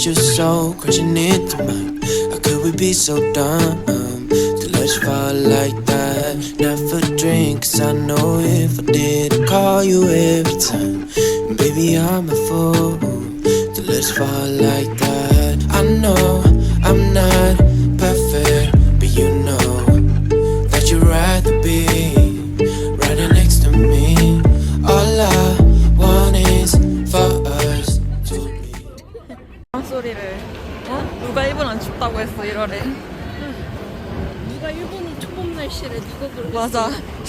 with your soul crashing into mine. How could we be so dumb to let you fall like that? Never drink, cause I know if I did, I'd call you every time. And baby, I'm a fool to let's fall like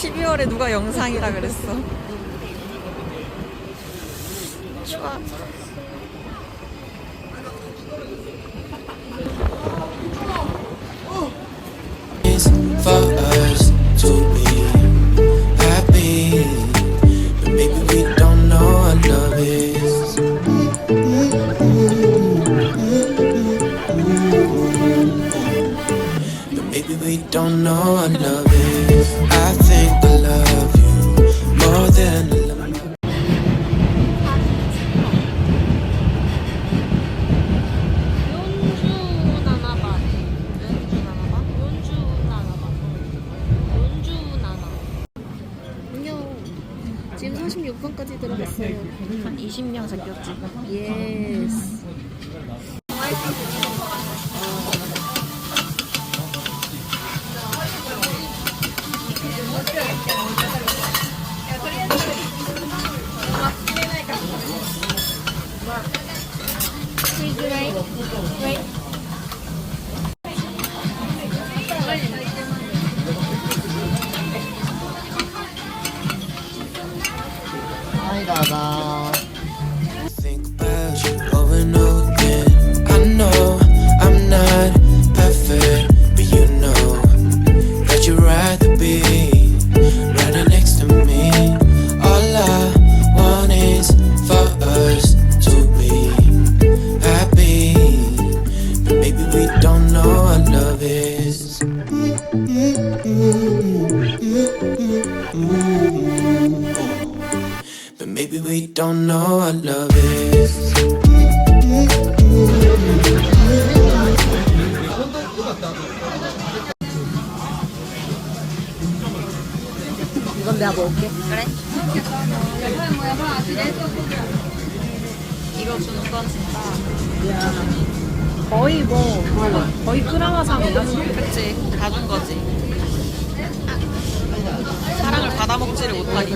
12월에 누가 영상이라 그랬어 Bye that. 그래? 이거 주는 건 진짜 거의 뭐 거의 크라마상이야. 그치 가준 거지 사랑을 받아먹지를 못하니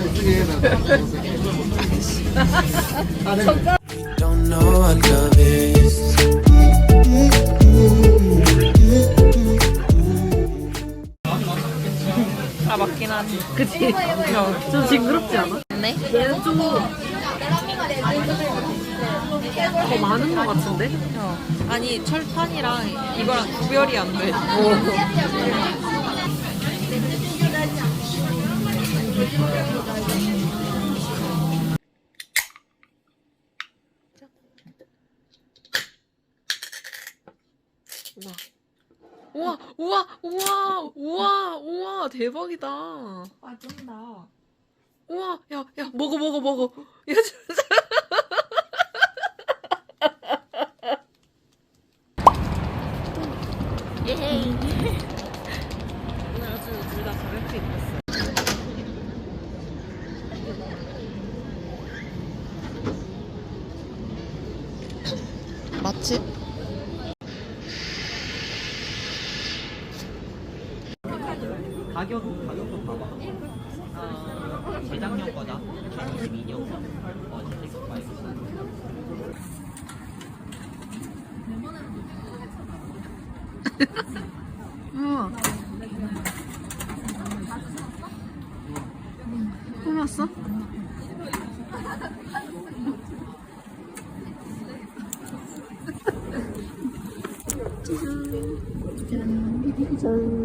don't know what love is. 맞긴 하지 그치? 좀 징그럽지 않아? 네? 얘는 좀 더 많은 것 같은데? 어. 아니 철판이랑 이거랑 구별이 안 돼 우와 우와 우와 우와 우와 대박이다. 아 쩐다. 우와 야야 먹어 먹어 먹어. 야 진짜 씹었어? 짜잔. 짠.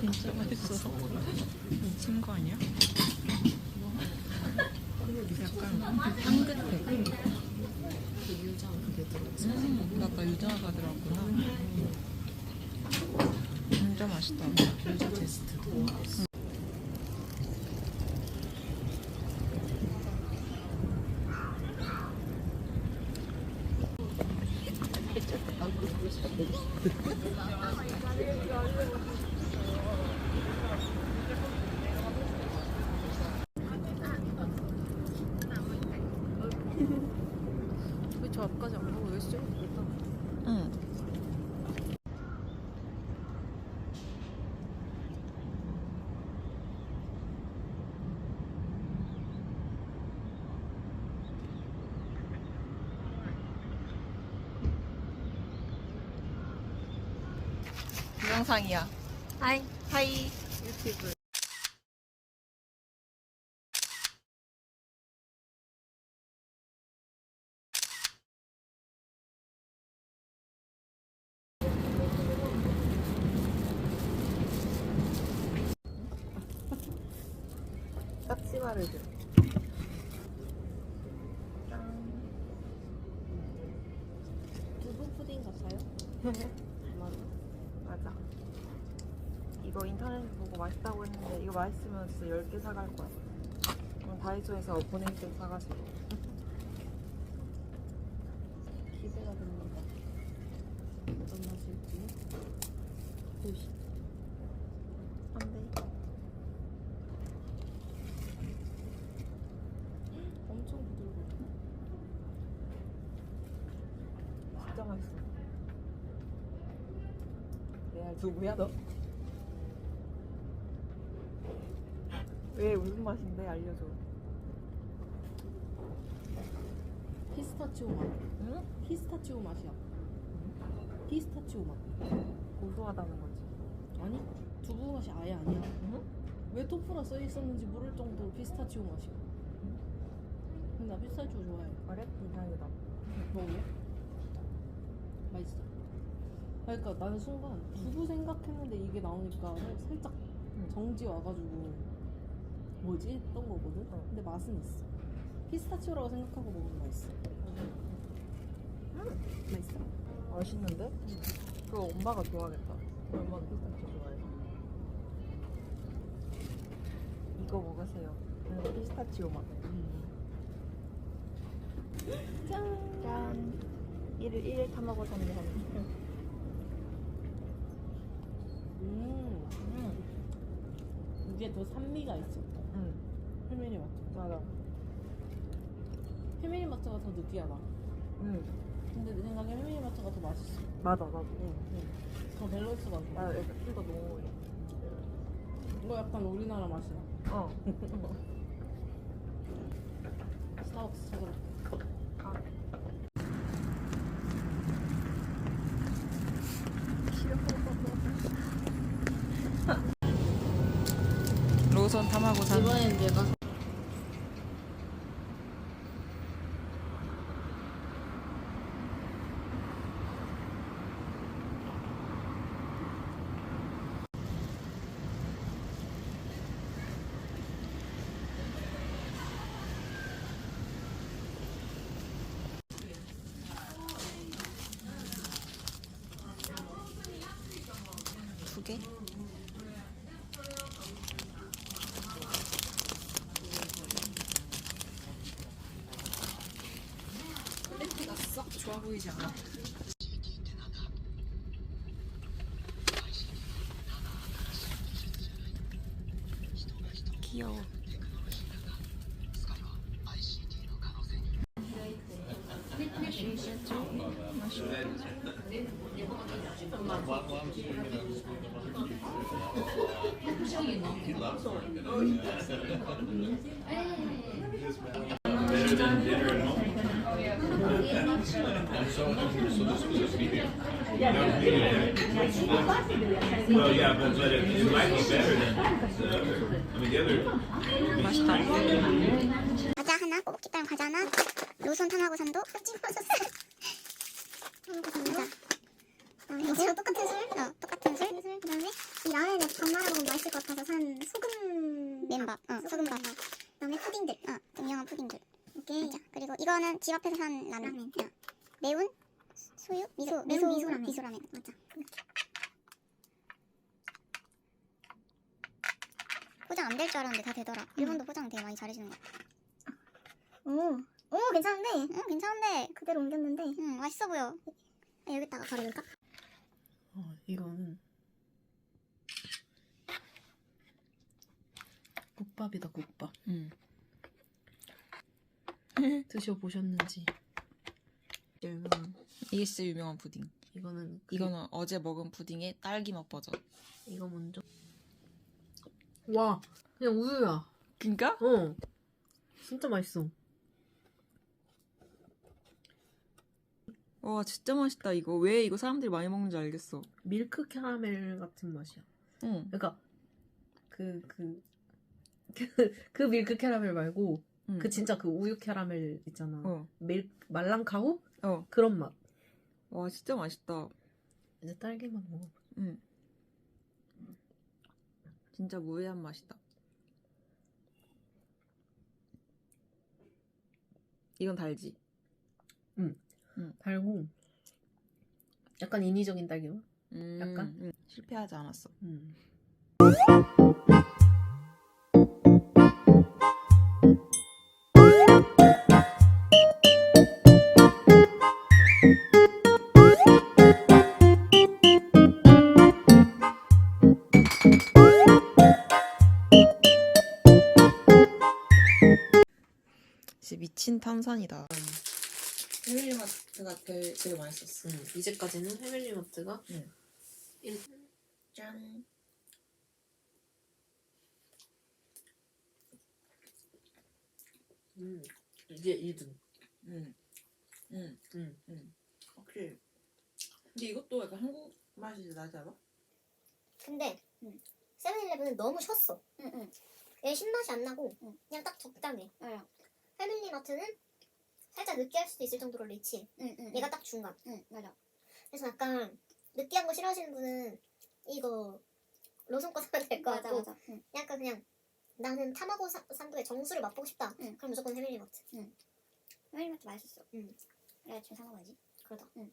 진짜 맛있어. 미친 거 아니야? 약간 향긋해. 음, 아까 유자가 들어갔구나. 진짜 맛있다. 유자 테스트도. 영상이야. 하이. 하이. 유튜브. 딱지마를 줘. 두부 푸딩 같아요? 맞아. 맞아. 이거 인터넷에 보고 맛있다고 했는데 이거 맛있으면 진짜 10 개 사갈 거야. 그럼 다이소에서 보냉증 사가지고. 기대가 됩니다. 어떤 맛일지. 보시. 안 돼. 엄청 부들고. 진짜 맛있어. 레알 누구야 너? 왜 무슨 맛인데 알려줘. 피스타치오 맛. 응? 피스타치오 맛이야. 피스타치오 맛. 고소하다는 거지. 아니 두부 맛이 아예 아니야. 응? 왜 토프라 써 있었는지 모를 정도로 피스타치오 맛이야. 근데 나 피스타치오 좋아해. 그래? 이상이다. 먹을래? 맛있어. 그러니까 나는 순간 두부 생각했는데 이게 나오니까 살- 살짝 응. 정지 와가지고 뭐지 했던 거거든. 어. 근데 맛은 있어. 피스타치오라고 생각하고 먹으면 맛있어. 맛있어. 맛있는데? 그거 엄마가 좋아하겠다. 엄마가 피스타치오 좋아해서. 이거 먹으세요. 이거 피스타치오 맛. 짠. 짠. 1일 1일 타 먹었습니다. 음. 음. 이게 더 산미가 있어. 응. 페미리 마트. 맞아. 페미리 마트가 더 느끼하다. 응. 근데 내 생각에 페미리 마트가 더 맛있어. 맞아, 나도. 응, 응. 더 밸런스 맞아. 나 이거 술도 너무. 이거 약간 우리나라 맛이야. 어. 스타벅스 찾아볼게. 로선 탐하고 산. 이번엔 내가 개. 퀄리티가 썩 좋아 보이지 않아. 귀여워. Well, yeah, but, but it, it might be better than the other. I mean, the other. 맛있다. 과자 하나, 꼬북기 빵 과자 하나, 로션 타마고산도 찜어줬어. 타마고산도. 그다음에 이제 똑같은 술, 어 똑같은 술. 그다음에 이 라면에 밥 말아 먹으면 맛있을 것 같아서 산 소금 맨밥, 어 소금밥. 그다음에 푸딩들, 어 등영한 푸딩들. 오케이. 자 그리고 이거는 집 앞에서 산 라면. 어. 매운 수유 미소 미소 미소 라면. 미소 라면 맞아. 포장 안 될 줄 알았는데 다 되더라. 일본도 포장 되게 많이 잘해주는 거. 오, 오 괜찮은데? 응 괜찮은데 그대로 옮겼는데 응 맛있어 보여 아, 여기다가 바로 넣을까? 어, 이거는 국밥이다 국밥. 응. 드셔보셨는지 유명한. 이게 진짜 유명한 푸딩. 이거는 그- 이거는 어제 먹은 푸딩의 딸기 맛 버전. 이거 먼저. 와 그냥 우유야. 그니까? 어 진짜 맛있어. 와 진짜 맛있다 이거. 왜 이거 사람들이 많이 먹는지 알겠어. 밀크 캐러멜 같은 맛이야. 응. 그러니까 그 그 그, 그 밀크 캐러멜 말고 응. 그 진짜 그 우유 캐러멜 있잖아. 어. 밀 말랑카우 어. 그런 맛. 와 진짜 맛있다. 이제 딸기만 먹어. 응. 진짜 무해한 맛이다. 이건 달지. 달고 약간 인위적인 딸기 맛. 음, 약간? 응. 실패하지 않았어. 음. 미친 탄산이다. 패밀리마트가 제일, 제일 맛있었어. 음, 이제까지는 패밀리마트가 응. 일- 짠. 음, 이게 2등. 응. 응. 음. 응. 확실히. 근데 이것도 약간 한국 맛이 나지 않아? 근데 세븐일레븐은 너무 쉬었어 응 응 얘 신맛이 안 나고 그냥 딱 적당해 패밀리마트는 살짝 느끼할 수도 있을 정도로 리치 얘가 딱 중간. 응 맞아. 그래서 약간 느끼한 거 싫어하시는 분은 이거 로션 거 사면 될것 같고 약간 그냥 나는 타마고 사- 산도의 정수를 맛보고 싶다. 그럼 무조건 패밀리마트. 패밀리마트 맛있었어. 응. 내가 지금 사 먹어야지? 그러다. 응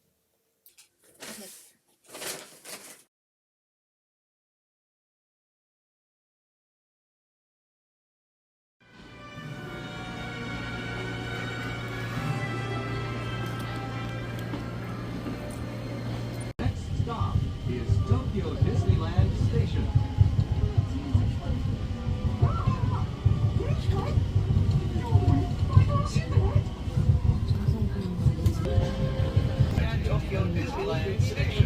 Six.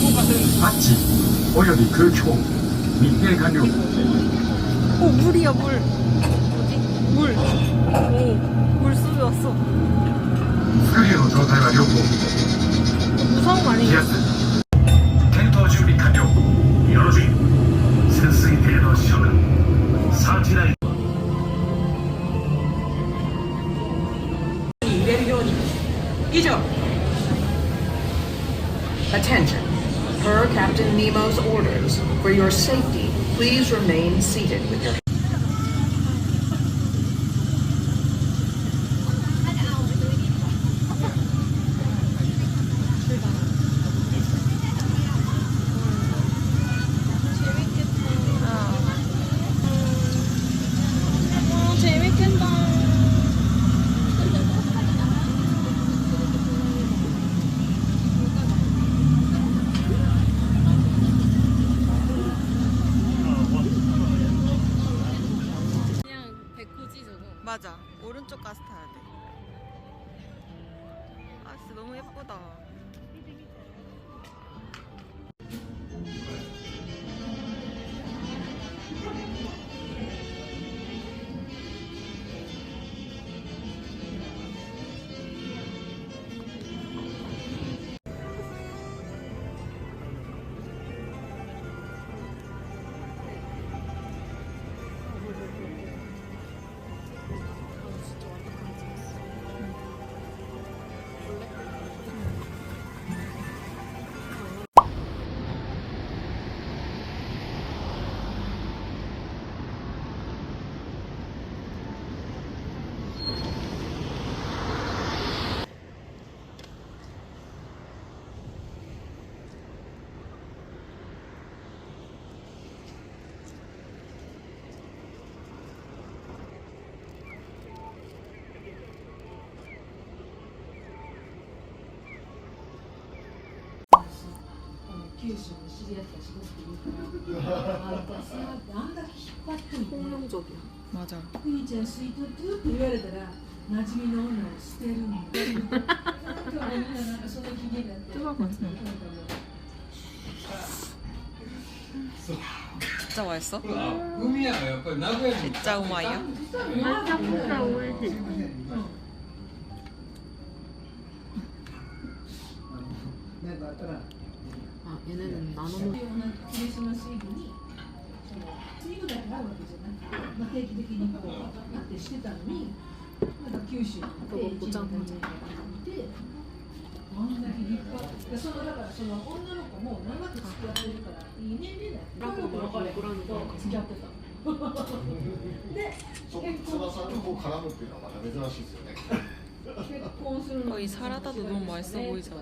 맞지? 어여이 그렇죠. 민폐 가류 오 물이야 물 뭐지? 물 오, 물소리 왔어 그래요 저 달라졌고 무서운 거 아니에요? Per Captain Nemo's orders. For your safety Please remain seated with your 기회에서 시리아 다시 보니까 아까 생각 나한테 기뻤던 폭력적이야. 맞아. 이제 스위터 쭉 이래더라. 나중에 너무 스테르. 손에 기계는 뜨거워. 진짜 맛있어? 아, 음이야. 약간 나고야. 진짜 우마이야. 아, 진짜 우마이지. 얘네는 나눠 먹. クリスマスイブにそのイブだけあるわけじゃなくて、まあ、定期的にこう行ってしてたのになんか九州に行って一年間いてあんだけ立派でそのだからその女の子も長く付き合ってるからいい年齢だってラコもラコもグランド付き合ってたでそ結津田婚さんとこう絡むっていうのはまた珍しいですよね。結婚するの 어, 이 사라다도 너무 맛있어 보이잖아.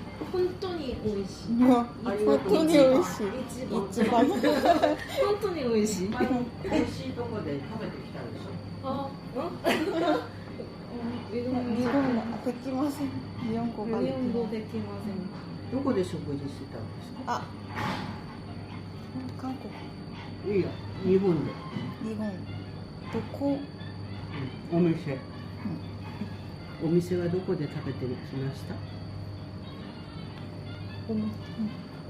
本当に美味しい。本当に美味しい。一番。本当に美味しい。美味しいとこで食べてきたでしょ。あ、うん。日本できません。日本語日本できません。どこで食事してたんですか。あ、韓国。いや、日本で。日本。どこ？お店。お店はどこで食べてきました？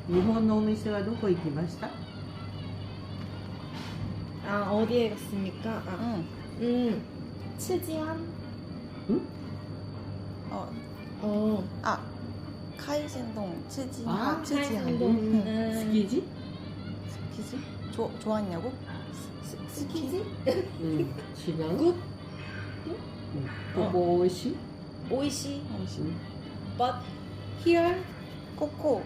日本のお店はどこ行きました 아, 어디에 갔습니까? 아, 응. 음. 치지안. 응? 어. 어, 어. 아, 카이센동, 츠지, 아, 츠지한. 카이센동. 응. 음. 스키지? 스키지? 좋 좋았냐고? 스키지? うん違う굿? うんここ美味しい 오이시. 오이시. But here ここ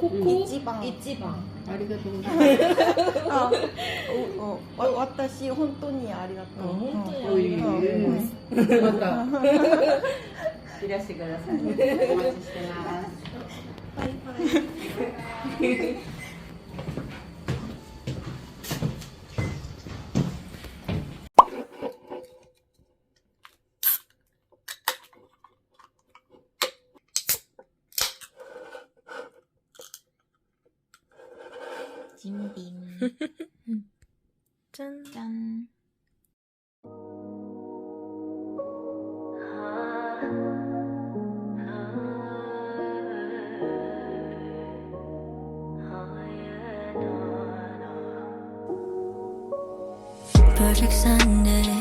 ここ一番一番ありがとうございます。あ、おお私本当にありがとう。本当にありがとう。またいらしてください。お待ちしてます。はいはい。Perfect Sunday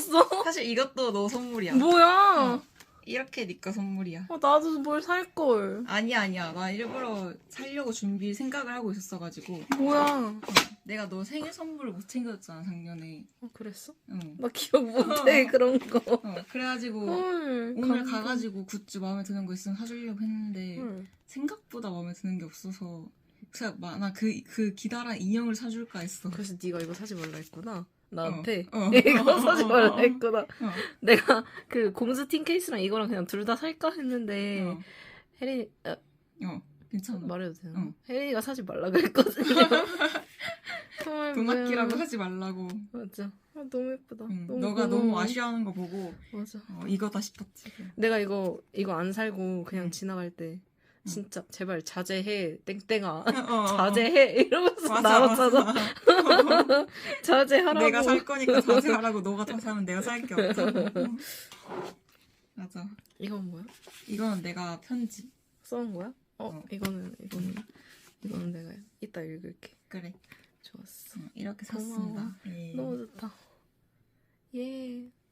샀어? 사실 이것도 너 선물이야. 뭐야? 이렇게 니꺼 선물이야. 어, 나도 뭘 살 걸. 아니야, 아니야. 나 일부러 살려고 준비 생각을 하고 있었어가지고. 뭐야? 내가 너 생일 선물을 못 챙겨줬잖아, 작년에. 어, 그랬어? 응. 나 기억 못해 그런 거. 어, 그래가지고 헐, 오늘 감동. 가가지고 굿즈 마음에 드는 거 있으면 사주려고 했는데 헐. 생각보다 마음에 드는 게 없어서 그냥 나그 그 기다란 인형을 사줄까 했어. 그래서 네가 이거 사지 말라 했구나. 나한테 어, 어. 이거 사지 말라 했구나. 어. 내가 그 공주 틴 케이스랑 이거랑 그냥 둘 다 살까 했는데 어, 혜린이 아, 어, 괜찮아. 말해도 되나? 어. 혜린이가 사지 말라 그랬거든요. 헐, 동학기라고 뭐야. 하지 말라고. 맞아. 아, 너무 예쁘다. 응, 너무 너가 고마워. 너무 아쉬워하는 거 보고 맞아. 어, 이거다 싶었지. 내가 이거 이거 안 살고 그냥 응. 지나갈 때 진짜 제발 자제해 땡땡아 어, 어, 어. 자제해 이러면서 맞아, 나왔잖아. 맞아. 자제하라고. 내가 살 거니까 자제하라고 너가 다 사면 내가 살 게 없잖아. 맞아. 이건 뭐야? 이거는 내가 편지. 써온 거야? 어, 어. 이거는 이거는 이거는 내가 이따 읽을게. 그래. 좋았어. 응, 이렇게 고마워. 샀습니다. 예. 너무 좋다. 예.